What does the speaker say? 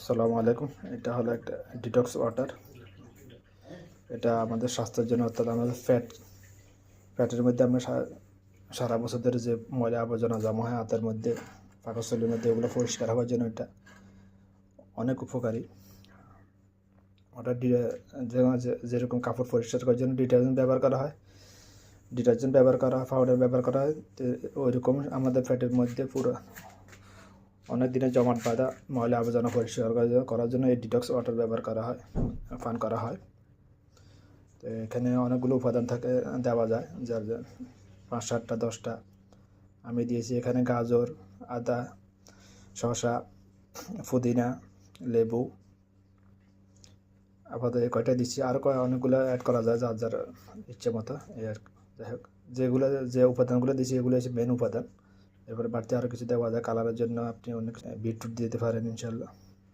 আসসালামু আলাইকুম। এটা হলো একটা ডিটক্স ওয়াটার এটা আমাদের স্বাস্থ্যের জন্য অর্থাৎ আমাদের ফ্যাট ফ্যাটের মধ্যে আমরা সারা বছর ধরে যে ময়লা আবর্জনা জমা হয়, হাতের মধ্যে, পাকস্থলীর মধ্যে ওগুলো পরিষ্কার হওয়ার জন্য এটা অনেক উপকারী। ওটা যেরকম কাপড় পরিষ্কার করার জন্য ডিটারজেন্ট ব্যবহার করা হয়। ডিটারজেন্ট ব্যবহার করা হয় পাউডার ব্যবহার করা হয়। ওইরকম আমাদের ফ্যাটের মধ্যে পুরো অনেক দিনের জমাট বাঁধা ময়লা আবর্জনা পরিষ্কার করার জন্য- এই ডিটক্স ওয়াটার ব্যবহার করা হয়, পান করা হয়। তো এখানে অনেকগুলো উপাদান থাকে, দেওয়া যায়, যার পাঁচ সাতটা, দশটা। আমি দিয়েছি এখানে গাজর, আদা, শসা, পুদিনা, লেবু। আপাতত এই কয়টা দিচ্ছি। আরও কয় অনেকগুলো অ্যাড করা যায়, যার যার ইচ্ছে মতো। এই আর। যাই হোক, যেগুলো যে উপাদানগুলো দিয়েছি, এগুলো হচ্ছে মেন উপাদান। এরপরে বাড়তি আরও কিছু দেওয়া যায় কালারের জন্য আপনি অনেক বিটরুট দিতে পারেন ইনশাল্লাহ